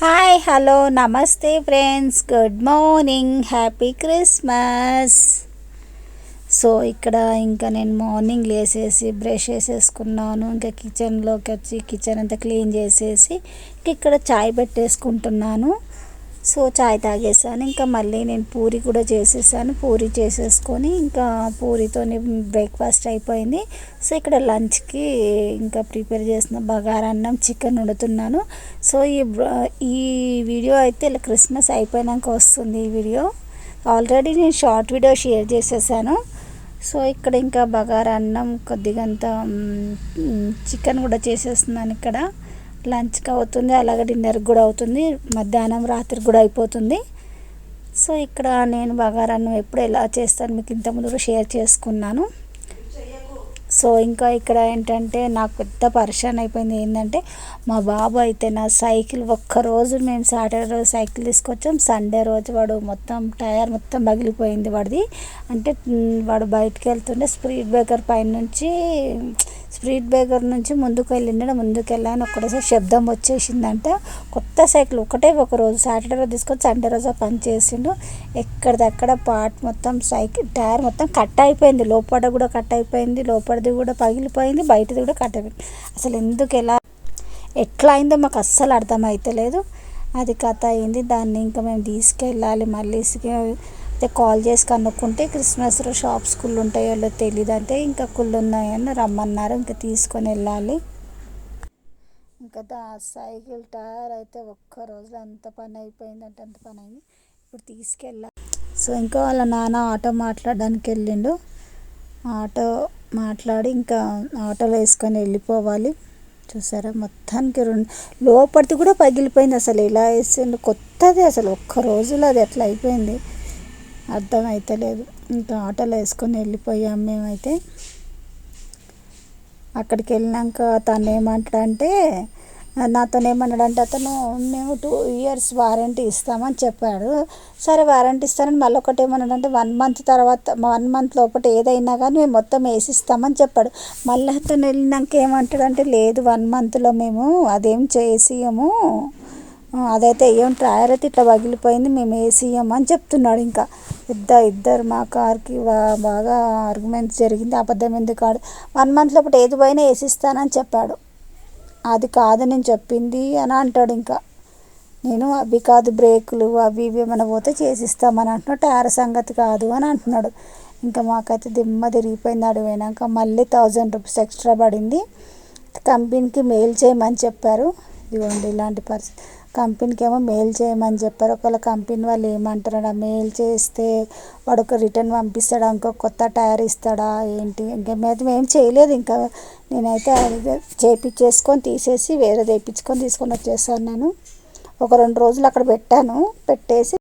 Hi hello నమస్తే friends good morning happy Christmas so ఇక్కడ ఇంకా నేను మార్నింగ్ లేసేసి బ్రష్ వేసేసుకున్నాను. ఇంకా కిచెన్లోకి వచ్చి కిచెన్ అంతా క్లీన్ చేసేసి ఇంక ఇక్కడ చాయ్ పెట్టేసుకుంటున్నాను. సో చాయ్ తాగేసాను. ఇంకా మళ్ళీ నేను పూరి కూడా చేసేసాను. పూరి చేసేసుకొని ఇంకా పూరితోని బ్రేక్ఫాస్ట్ అయిపోయింది. సో ఇక్కడ లంచ్కి ఇంకా ప్రిపేర్ చేసిన బగారన్నం చికెన్ వండుతున్నాను. సో ఈ ఈ వీడియో అయితే ఇలా క్రిస్మస్ అయిపోయినాక వస్తుంది ఈ వీడియో. ఆల్రెడీ నేను షార్ట్ వీడియో షేర్ చేసేసాను. సో ఇక్కడ ఇంకా బగారా అన్నం కొద్దిగంత చికెన్ కూడా చేసేస్తున్నాను ఇక్కడ. లంచ్కి అవుతుంది అలాగే డిన్నర్కి కూడా అవుతుంది మధ్యాహ్నం రాత్రికి కూడా అయిపోతుంది. సో ఇక్కడ నేను బగారాన్ని ఎప్పుడు ఎలా చేస్తాను మీకు ఇంతకుముందు కూడా షేర్ చేసుకున్నాను. సో ఇంకా ఇక్కడ ఏంటంటే నాకు పెద్ద పరిశాన్ అయిపోయింది. ఏంటంటే మా బాబు అయితే నా సైకిల్ ఒక్కరోజు మేము సాటర్డే రోజు సైకిల్ తీసుకొచ్చాం. సండే రోజు వాడు మొత్తం టైర్ మొత్తం పగిలిపోయింది వాడిది. అంటే వాడు బయటికి వెళ్తుంటే స్పీడ్ బ్రేకర్ పైన నుంచి స్పీడ్ బ్రేకర్ నుంచి ముందుకు వెళ్ళిండ ముందుకు వెళ్ళాను ఒక్కటేసారి శబ్దం వచ్చేసిందంట. కొత్త సైకిల్ ఒకటే ఒక రోజు సాటర్డే రోజు తీసుకొని సండే రోజు పని చేసిండు. ఎక్కడిదక్కడ పార్ట్ మొత్తం సైకిల్ టైర్ మొత్తం కట్ అయిపోయింది. లోపల కూడా కట్ అయిపోయింది లోపలిది కూడా పగిలిపోయింది బయటది కూడా కట్ అయిపోయింది. అసలు ఎందుకు ఎలా ఎట్లా అయిందో మాకు అస్సలు అర్థమైతలేదు. అది కథ అయింది. దాన్ని ఇంకా మేము తీసుకెళ్ళాలి. మళ్ళీ అయితే కాల్ చేసి కనుక్కుంటే క్రిస్మస్లో షాప్స్ కుళ్ళు ఉంటాయో లేదో తెలియదు అంటే ఇంకా కుళ్ళు ఉన్నాయని రమ్మన్నారు. ఇంకా తీసుకొని వెళ్ళాలి. ఇంకా దా సైకిల్ టైర్ అయితే ఒక్క రోజులో అంత పని అయిపోయిందంటే అంత పని అయింది. ఇప్పుడు తీసుకెళ్ళాలి. సో ఇంకా వాళ్ళ నాన్న ఆటో మాట్లాడడానికి వెళ్ళిండు. ఆటో మాట్లాడి ఇంకా ఆటోలో వేసుకొని వెళ్ళిపోవాలి. చూసారా? మొత్తానికి రెండు లోపలిది కూడా పగిలిపోయింది అసలు. ఎలా వేసిండు? కొత్తది అసలు. ఒక్క రోజులో అది ఎట్లా అయిపోయింది? అర్థం ఇంకా ఆటోలో వేసుకొని వెళ్ళిపోయాం మేమైతే. అక్కడికి వెళ్ళినాక తను ఏమంటాడంటే నాతో ఏమన్నాడంటే అతను మేము టూ ఇయర్స్ వారంటీ ఇస్తామని చెప్పాడు. సరే వారంటీ ఇస్తానని మళ్ళీ ఒకటి ఏమన్నాడంటే వన్ మంత్ తర్వాత వన్ మంత్ లోపల ఏదైనా కానీ మేము మొత్తం వేసి ఇస్తామని చెప్పాడు. మళ్ళీ అతను వెళ్ళినాక ఏమంటాడంటే లేదు వన్ మంత్లో మేము అదేం చేసియము అదైతే ఏం టైర్ అయితే ఇట్లా పగిలిపోయింది మేము వేసియము అని చెప్తున్నాడు ఇంకా. ఇద్దరు ఇద్దరు మా కార్కి బాగా ఆర్గ్యుమెంట్స్ జరిగింది అబద్ధం ఎందుకు ఆడు వన్ మంత్ లోపల ఏది పోయినా వేసిస్తానని చెప్పాడు. అది కాదు నేను చెప్పింది అని అంటాడు ఇంకా. నేను అవి కాదు బ్రేకులు అవి ఇవి ఏమైనా పోతే చేసిస్తామని అంటున్నాడు. టైర్ సంగతి కాదు అని అంటున్నాడు. ఇంకా మాకైతే దిమ్మ తిరిగిపోయింది ఆడు పోయినాక. మళ్ళీ థౌజండ్ రూపీస్ ఎక్స్ట్రా పడింది. కంపెనీకి మెయిల్ చేయమని చెప్పారు. ఇదిగోండి ఇలాంటి పరిస్థితి కంపెనీకి ఏమో మెయిల్ చేయమని చెప్పారు. ఒకవేళ కంపెనీ వాళ్ళు ఏమంటారు మెయిల్ చేస్తే వాడు ఒక రిటర్న్ పంపిస్తాడా ఇంకో కొత్త టైర్ ఇస్తాడా ఏంటి? ఇంకా మేము ఏం చేయలేదు ఇంకా. నేనైతే చేయించేసుకొని చేపించేసుకొని తీసేసి వేరే తెప్పించుకొని తీసుకొని వచ్చేసాను నేను. ఒక రెండు రోజులు అక్కడ పెట్టాను. పెట్టేసి